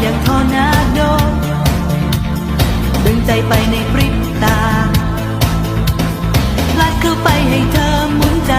อย่างทอนาโด ดึงใจไปในปริบตาพลัดเข้าไปให้เธอหมุนใจ